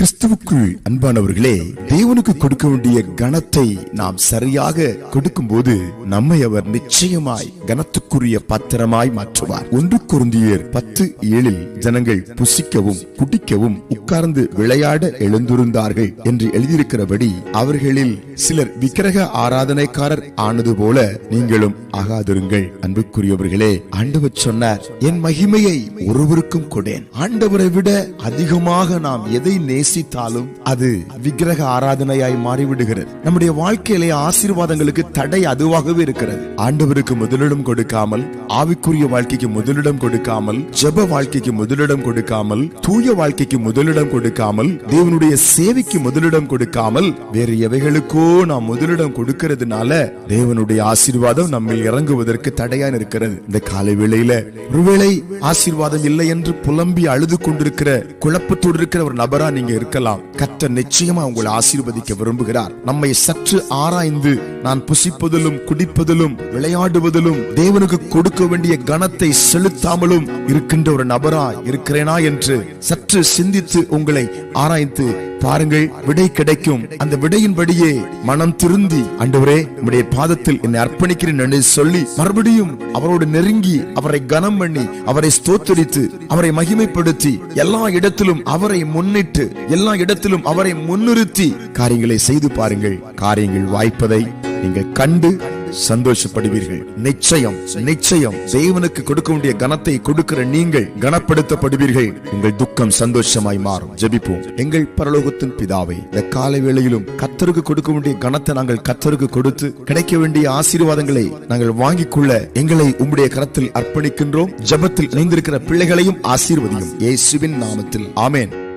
கிறிஸ்துவுக்குள் அன்பானவர்களே தேவனுக்கு கொடுக்க வேண்டிய கனத்தை நாம் சரியாக கொடுக்கும்போது நம்மை அவர் நிச்சயமாய் கனத்துக்குரிய பத்திரமாய் மாற்றுவார். ஒன்று குருந்தியர் பத்து ஏழில் ஜனங்கள் புசிக்கவும் குடிக்கவும் உட்கார்ந்து விளையாட எழுந்திருந்தார்கள் என்று எழுதியிருக்கிறபடி அவர்களில் சிலர் விக்கிரக ஆராதனைக்காரர் ஆனது போல நீங்களும் ஆகாதிருங்கள். அன்புக்குரியவர்களே ஆண்டவர் சொன்னார் என் மகிமையை ஒருவருக்கும் கொடேன். ஆண்டவரை விட அதிகமாக நாம் எதை நேசித்தாலும் அது விக்கிரக ஆராதனையாய் மாறிவிடுகிறது. நம்முடைய வாழ்க்கையிலே ஆசீர்வாதங்களுக்கு தடை அதுவாகவே இருக்கிறது. ஆண்டவருக்கு முதலிடம் கொடுக்காமல் ஆவிக்குரிய வாழ்க்கைக்கு முதலிடம் கொடுக்காமல் ஜப வாழ்க்கைக்கு முதலிடம் கொடுக்காமல் தூய வாழ்க்கைக்கு முதலிடம் கொடுக்காமல் தேவனுடைய சேவைக்கு முதலிடம் கொடுக்காமல் வேறு எவைகளுக்கோ நாம் முதலிடம் கொடுக்கிறதுனால தேவனுடைய ஆசீர்வாதம் நம்ம இறங்குவதற்கு தடையா இருக்கிறது இந்த காலை வேளையில ஒருவேளை ஆசீர்வாதம் இல்லை என்று புலம்பி அழுது கொண்டிருக்கிற குழப்பத்தோடு இருக்கிற ஒரு நபரா நீங்க இருக்கலாம். கற்ற நிச்சயமா உங்களை ஆசீர்வதிக்க விரும்புகிறார். நம்மை சற்று ஆராய்ந்து நான் புசிப்பதிலும் குடிப்பதிலும் விளையாடுவதிலும் தேவனுக்கு கொடுக்க வேண்டிய கனத்தை செலுத்தாமலும் இருக்கின்ற ஒரு நபரா இருக்கிறேனா என்று சற்று சிந்தித்து உங்களை ஆராய்ந்து பாருங்கள் விடை கிடைக்கும். அந்த விடையின்படியே மனம் திருந்தி அண்டவரே உடைய பாதத்தில் என்னை அர்ப்பணிக்கிறேன் என்று சொல்லி மறுபடியும் அவரோடு நெருங்கி அவரை கனம் பண்ணி அவரை ஸ்தோத்தரித்து அவரை மகிமைப்படுத்தி எல்லா இடத்திலும் அவரை முன்னிட்டு எல்லா இடத்திலும் அவரை முன்னிறுத்தி காரியங்களை செய்து பாருங்கள். காரியங்கள் வாய்ப்பதை நீங்கள் கண்டு சந்தோஷப்படுவீர்கள். நிச்சயம் நிச்சயம். தேவனுக்கு கொடுக்க வேண்டிய கனத்தை கொடுக்கிற நீங்கள் கனப்படுத்தப்படுவீர்கள். உங்கள் துக்கம் சந்தோஷமாய் மாறும். ஜெபிப்போம். எங்கள் பரலோகத்தின் பிதாவை இந்த காலை வேளையிலும் கத்தருக்கு கொடுக்க வேண்டிய கனத்தை நாங்கள் கத்தருக்கு கொடுத்து கிடைக்க வேண்டிய ஆசீர்வாதங்களை நாங்கள் வாங்கிக் கொள்ள எங்களை உம்முடைய கரத்தில் அர்ப்பணிக்கின்றோம். ஜெபத்தில் இணைந்திருக்கிற பிள்ளைகளையும் ஆசீர்வதியும். இயேசுவின் நாமத்தில். ஆமேன்.